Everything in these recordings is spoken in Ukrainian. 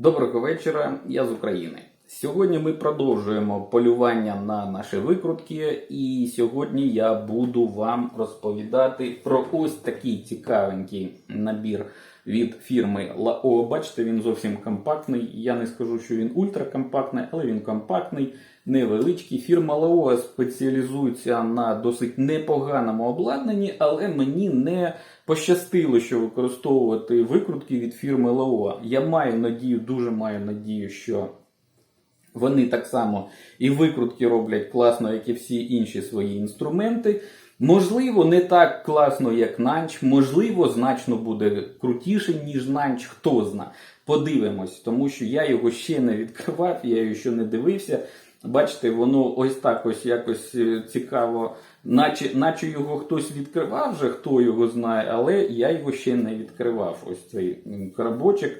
Доброго вечора, я з України. Сьогодні ми продовжуємо полювання на наші викрутки, і сьогодні я буду вам розповідати про ось такий цікавенький набір від фірми Lao. Бачите, він зовсім компактний. Я не скажу, що він ультракомпактний, але він компактний, невеличкий. Фірма Lao спеціалізується на досить непоганому обладнанні, але мені не пощастило, що використовувати викрутки від фірми Lao. Я маю надію, дуже маю надію, що вони так само і викрутки роблять класно, як і всі інші свої інструменти. Можливо, не так класно, як Нанч, можливо, значно буде крутіше, ніж Нанч, хто зна. Подивимось, тому що я його ще не відкривав, я його ще не дивився. Бачите, воно ось так ось якось е, цікаво, наче, наче його хтось відкривав вже, хто його знає, але я його ще не відкривав. Ось цей м, коробочок.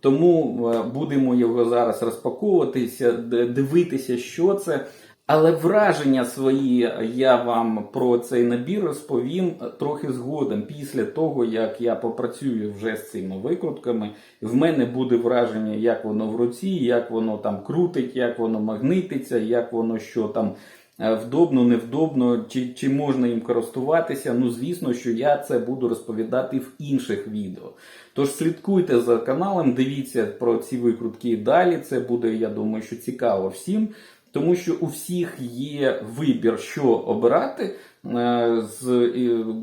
Тому е, будемо його зараз розпаковуватися, дивитися, що це. Але враження свої я вам про цей набір розповім трохи згодом, після того, як я попрацюю вже з цими викрутками. В мене буде враження, як воно в руці, як воно там крутить, як воно магнититься, як воно що там е, вдобно, невдобно, чи, чи можна їм користуватися. Ну, звісно, що я це буду розповідати в інших відео. Тож слідкуйте за каналом, дивіться про ці викрутки далі. Це буде, я думаю, що цікаво всім. Тому що у всіх є вибір, що обирати, е, з,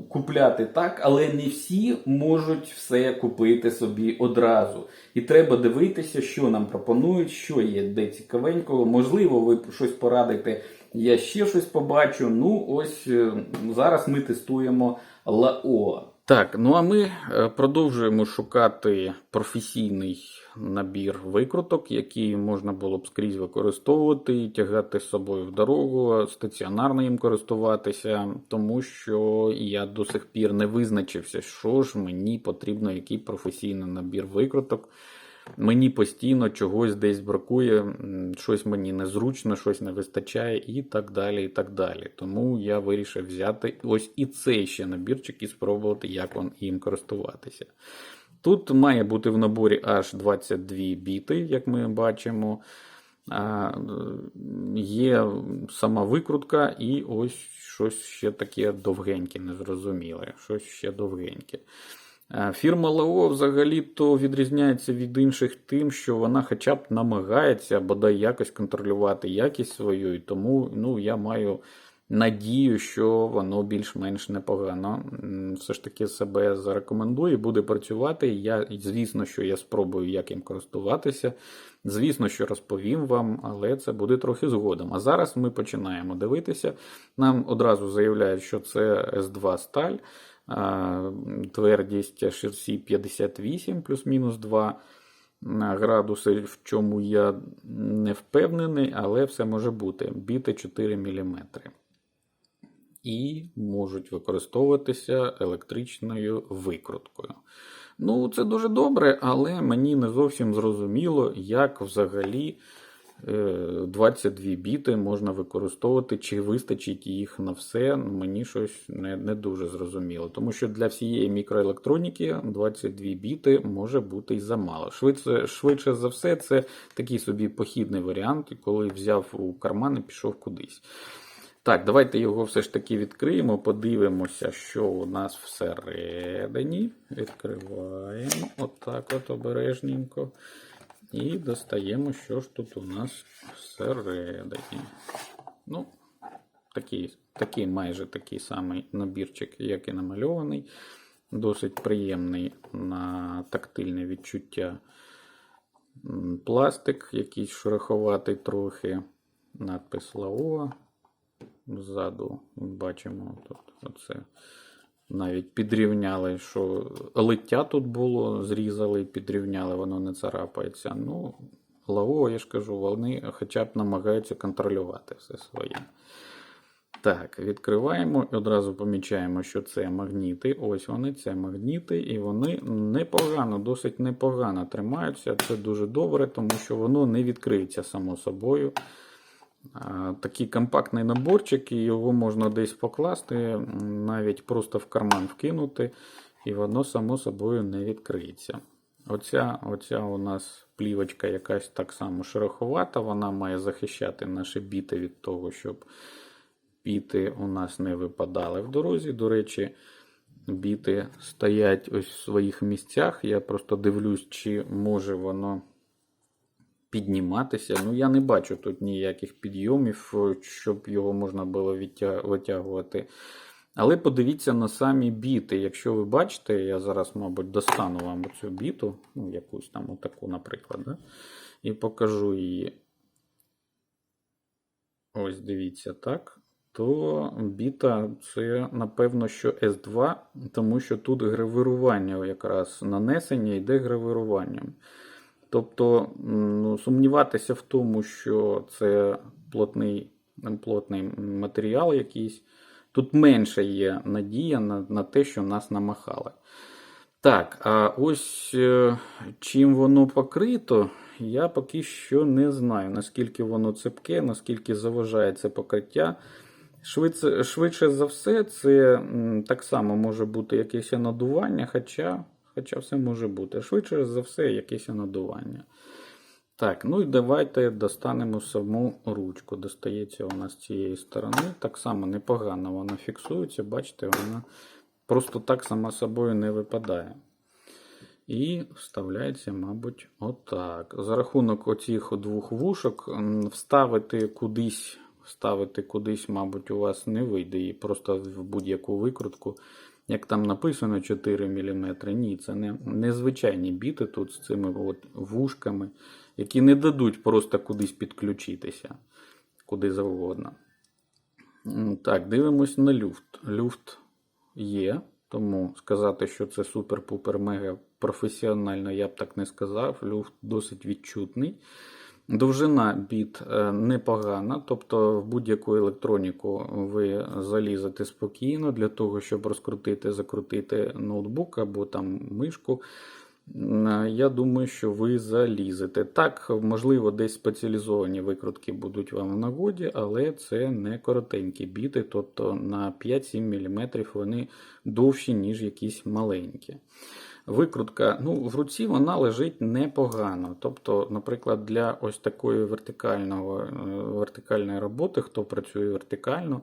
купляти так, але не всі можуть все купити собі одразу. І треба дивитися, що нам пропонують, що є де цікавенького. Можливо, ви щось порадите, я ще щось побачу. Ну, ось е, зараз ми тестуємо ЛАО. Так, ну а ми е, продовжуємо шукати професійний набір викруток, які можна було б скрізь використовувати, тягати з собою в дорогу, стаціонарно їм користуватися, тому що я до сих пір не визначився, що ж мені потрібно, який професійний набір викруток. Мені постійно чогось десь бракує, щось мені незручно, щось не вистачає, і так далі. і так далі. Тому я вирішив взяти ось і цей ще набірчик і спробувати, як он їм користуватися. Тут має бути в наборі аж 22 біти, як ми бачимо. Є сама викрутка, і ось щось ще таке довгеньке, незрозуміле. Щось ще довгеньке. Е, Фірма Лао взагалі-то відрізняється від інших тим, що вона хоча б намагається бодай якось контролювати якість свою, і тому ну, я маю надію, що воно більш-менш непогано. Все ж таки себе зарекомендує, буде працювати. Я, звісно, що я спробую як їм користуватися. Звісно, що розповім вам, але це буде трохи згодом. А зараз ми починаємо дивитися. Нам одразу заявляють, що це S2 сталь. Твердість ширсі 58 плюс-мінус 2 градуси, в чому я не впевнений, але все може бути. Біти 4 мм. І можуть використовуватися електричною викруткою. Ну, це дуже добре, але мені не зовсім зрозуміло, як взагалі 22 біти можна використовувати, чи вистачить їх на все. Мені щось не, не дуже зрозуміло. Тому що для всієї мікроелектроніки 22 біти може бути і замало. Швидше, швидше за все, це такий собі похідний варіант, коли взяв у карман і пішов кудись. Так, давайте його все ж таки відкриємо, подивимося, що у нас всередині. Відкриваємо отак от обережненько. І достаємо, що ж тут у нас всередині. Ну, такий, такий майже такий самий набірчик, як і намальований. Досить приємний на тактильне відчуття. Пластик, якийсь шероховатий трохи. Надпис Лао. Ззаду бачимо тут оце. Навіть підрівняли, що лиття тут було, зрізали, підрівняли, воно не царапається. Ну, Лао, я ж кажу, вони хоча б намагаються контролювати все своє. Так, відкриваємо і одразу помічаємо, що це магніти. Ось вони, це магніти, і вони непогано, досить непогано тримаються. Це дуже добре, тому що воно не відкриється само собою. Такий компактний наборчик, і його можна десь покласти, навіть просто в карман вкинути, і воно само собою не відкриється. Оця, оця у нас плівочка якась так само шероховата, вона має захищати наші біти від того, щоб біти у нас не випадали в дорозі. До речі, біти стоять ось в своїх місцях. Я просто дивлюсь, чи може воно підніматися. Ну, я не бачу тут ніяких підйомів, щоб його можна було витягувати. Але подивіться на самі біти. Якщо ви бачите, я зараз, мабуть, достану вам цю біту, ну, якусь там отаку, наприклад, да? і покажу її. Ось дивіться, так. То біта це, напевно, що S2, тому що тут гравірування якраз нанесення йде гравіруванням. Тобто ну, сумніватися в тому, що це плотний, плотний матеріал якийсь. Тут менше є надія на, на те, що нас намахали. Так, а ось е, чим воно покрито, я поки що не знаю, наскільки воно цепке, наскільки заважає це покриття. Швидше, швидше за все, це так само може бути якесь надування, хоча, хоча все може бути. Швидше за все, якесь надування. Так, ну і давайте достанемо саму ручку. Достається нас з цієї сторони. Так само непогано вона фіксується, бачите, вона просто так сама собою не випадає. І вставляється, мабуть, отак. За рахунок оцих двох вушок вставити кудись, вставити кудись, мабуть, у вас не вийде. І просто в будь-яку викрутку. Як там написано 4 мм. Ні, це не незвичайні біти тут з цими от вушками, які не дадуть просто кудись підключитися, куди завгодно. Так, дивимось на люфт. Люфт є, тому сказати, що це супер-пупер мега професіонально, я б так не сказав. Люфт досить відчутний. Довжина біт е, непогана, тобто в будь-яку електроніку ви залізете спокійно для того, щоб розкрутити, закрутити ноутбук або там мишку. М, Я думаю, що ви залізете. Так, можливо, десь спеціалізовані викрутки будуть вам в нагоді, але це не коротенькі біти, тобто на 5-7 мм вони довші, ніж якісь маленькі. Викрутка, ну, в руці вона лежить непогано. Тобто, наприклад, для ось такої вертикального, е, вертикальної роботи, хто працює вертикально,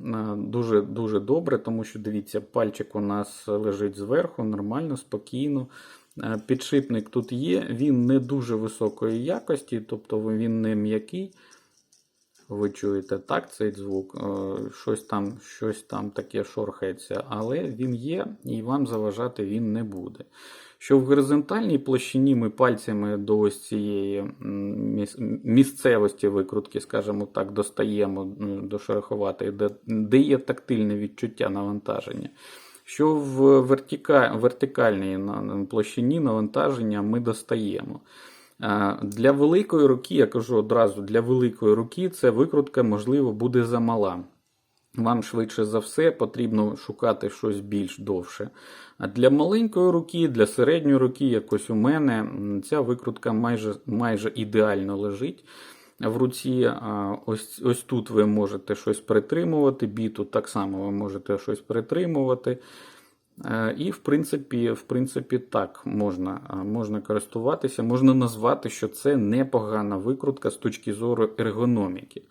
е, дуже дуже добре, тому що дивіться, пальчик у нас лежить зверху, нормально, спокійно. Е, Підшипник тут є, він не дуже високої якості, тобто він не м'який. Ви чуєте так цей звук, е, щось там щось там таке шорхається, але він є і вам заважати він не буде. Що в горизонтальній площині ми пальцями до ось цієї місцевості викрутки, скажімо так, достаємо до шероховатої, де є тактильне відчуття навантаження. Що в вертикальній площині навантаження ми достаємо. Для великої руки, я кажу одразу, для великої руки ця викрутка, можливо, буде замала. Вам швидше за все потрібно шукати щось більш довше. А для маленької руки, для середньої руки, якось у мене, ця викрутка майже, майже ідеально лежить в руці. Ось, ось тут ви можете щось притримувати, біту так само ви можете щось притримувати. Е, І, в принципі, в принципі, так можна, можна користуватися, можна назвати, що це непогана викрутка з точки зору ергономіки.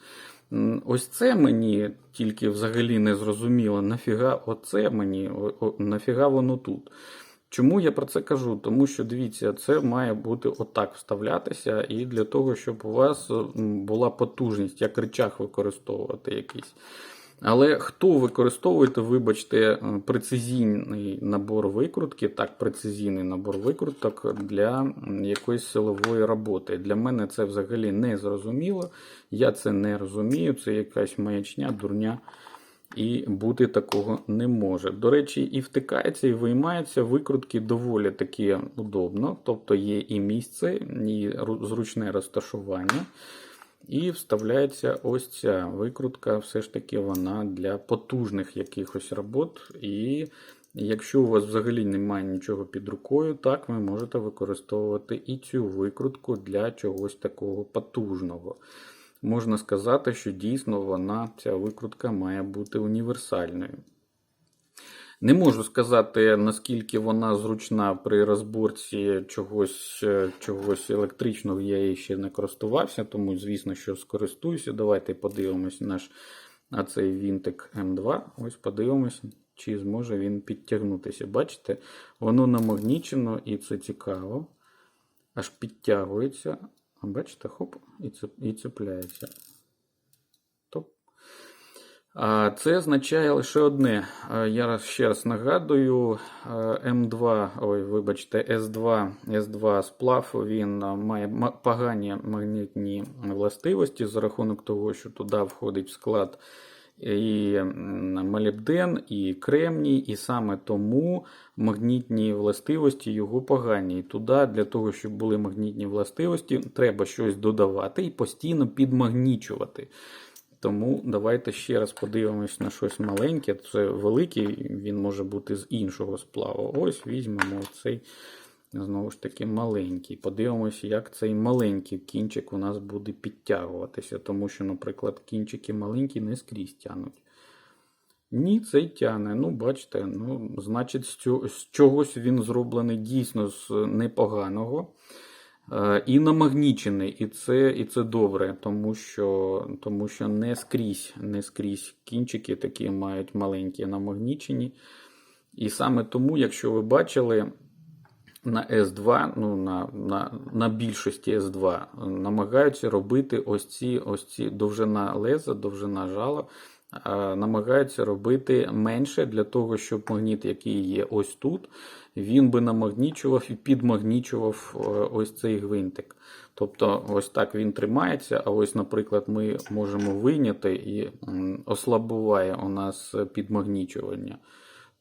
Ось це мені тільки взагалі не зрозуміло, нафіга оце мені, нафіга воно тут. Чому я про це кажу? Тому що дивіться, це має бути отак вставлятися, і для того, щоб у вас була потужність, як речах використовувати якийсь. Але хто використовуєте, вибачте, е, прецизійний набор викрутки, так, прецизійний набор викруток для якоїсь силової роботи. Для мене це взагалі не зрозуміло. Я це не розумію. Це якась маячня, дурня. І бути такого не може. До речі, і втикається, і виймається викрутки доволі таки удобно. Тобто є і місце, і зручне розташування. І вставляється ось ця викрутка, все ж таки вона для потужних якихось робот. І якщо у вас взагалі немає нічого під рукою, так ви можете використовувати і цю викрутку для чогось такого потужного. Можна сказати, що дійсно вона, ця викрутка має бути універсальною. Не можу сказати, наскільки вона зручна при розборці чогось, е, чогось електричного, я її ще не користувався, тому, звісно, що скористуюся. Давайте подивимось наш на цей вінтик М2. Ось подивимось, чи зможе він підтягнутися. Бачите, воно намагнічено і це цікаво. Аж підтягується. Бачите, хоп, і цепляється. А Це означає лише одне. Я ще раз нагадую, М2, ой, вибачте, С2, С2 сплав, він має погані магнітні властивості за рахунок того, що туди входить в склад і молібден, і кремній, і саме тому магнітні властивості його погані. І туди для того, щоб були магнітні властивості, треба щось додавати і постійно підмагнічувати. Тому давайте ще раз подивимось на щось маленьке. Це великий, він може бути з іншого сплаву. Ось візьмемо цей знову ж таки маленький. Подивимось, як цей маленький кінчик у нас буде підтягуватися. Тому що, наприклад, кінчики маленькі не скрізь тянуть. Ні, цей тяне. Ну, бачите, ну, значить, з чогось він зроблений дійсно з непоганого. Е, І намагнічений, і це, і це добре, тому що, тому що не скрізь, не скрізь кінчики такі мають маленькі намагнічені. І саме тому, якщо ви бачили на S2, ну, на, на, на більшості S2 намагаються робити ось ці, ось ці довжина леза, довжина жала, е, намагаються робити менше для того, щоб магніт, який є ось тут, він би намагнічував і підмагнічував е, ось цей гвинтик. Тобто, ось так він тримається, а ось, наприклад, ми можемо вийняти і ослабуває у нас підмагнічування.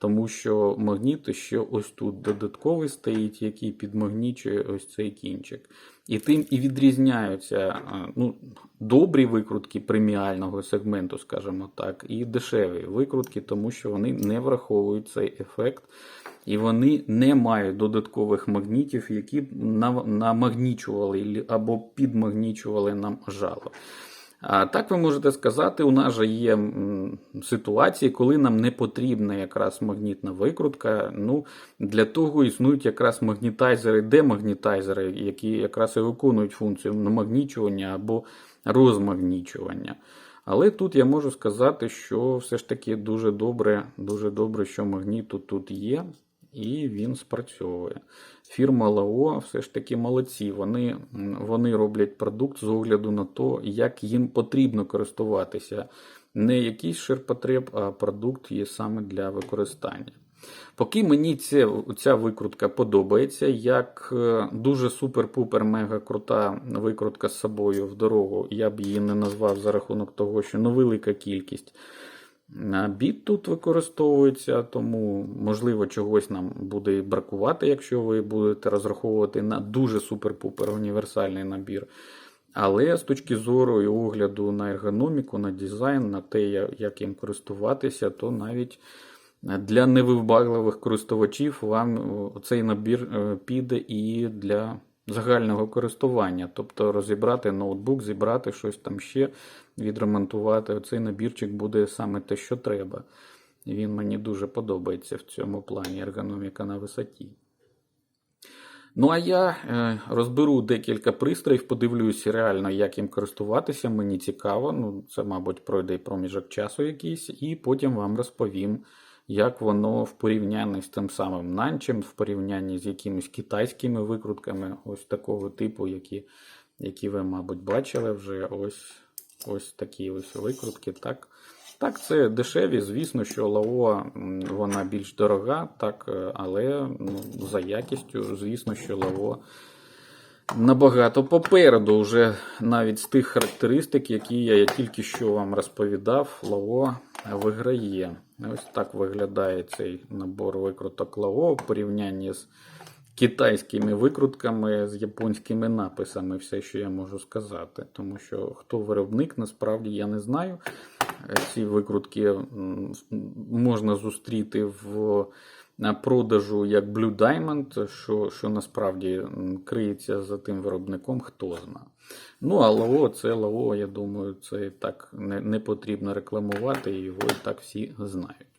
Тому що магніт ще ось тут додатковий стоїть, який підмагнічує ось цей кінчик. І тим і відрізняються е, ну, добрі викрутки преміального сегменту, скажімо так, і дешеві викрутки, тому що вони не враховують цей ефект. І вони не мають додаткових магнітів, які намагнічували або підмагнічували нам жало. А так ви можете сказати, у нас же є ситуації, коли нам не потрібна якраз магнітна викрутка. Ну, для того існують якраз магнітайзери, демагнітайзери, які якраз і виконують функцію намагнічування або розмагнічування. Але тут я можу сказати, що все ж таки дуже добре, дуже добре, що магніту тут є, і він спрацьовує. Фірма Лао все ж таки молодці. Вони, вони роблять продукт з огляду на те, як їм потрібно користуватися. Не якийсь ширпотреб, а продукт є саме для використання. Поки мені ця, ця викрутка подобається, як е, дуже супер-пупер мега крута викрутка з собою в дорогу, я б її не назвав за рахунок того, що ну, велика кількість Біт тут використовується, тому можливо чогось нам буде бракувати, якщо ви будете розраховувати на дуже супер-пупер універсальний набір. Але з точки зору і огляду на ергономіку, на дизайн, на те, як їм користуватися, то навіть для невибагливих користувачів вам цей набір е, піде і для загального користування. Тобто розібрати ноутбук, зібрати щось там ще, відремонтувати. Оцей набірчик буде саме те, що треба. Він мені дуже подобається в цьому плані ергономіка на висоті. Ну, а я е, розберу декілька пристроїв, подивлюся реально, як їм користуватися. Мені цікаво. Ну, це, мабуть, пройде проміжок часу якийсь, і потім вам розповім, як воно в порівнянні з тим самим нанчем, в порівнянні з якимись китайськими викрутками, ось такого типу, які, які ви, мабуть, бачили вже. Ось, ось такі ось викрутки. Так. Так, це дешеві, звісно, що Лао вона більш дорога, так, е, але ну, за якістю, звісно, що Лао набагато попереду, вже навіть з тих характеристик, які я тільки що вам розповідав, Лао виграє. Ось так виглядає цей набор викруток Лао в порівнянні з китайськими викрутками, з японськими написами, все, що я можу сказати. Тому що хто виробник, насправді я не знаю. Е, Ці викрутки можна зустріти в продажу як Blue Diamond, що, що насправді криється за тим виробником, хто зна. Ну, а Лао, це Лао, я думаю, це так не, не потрібно рекламувати, його і так всі знають.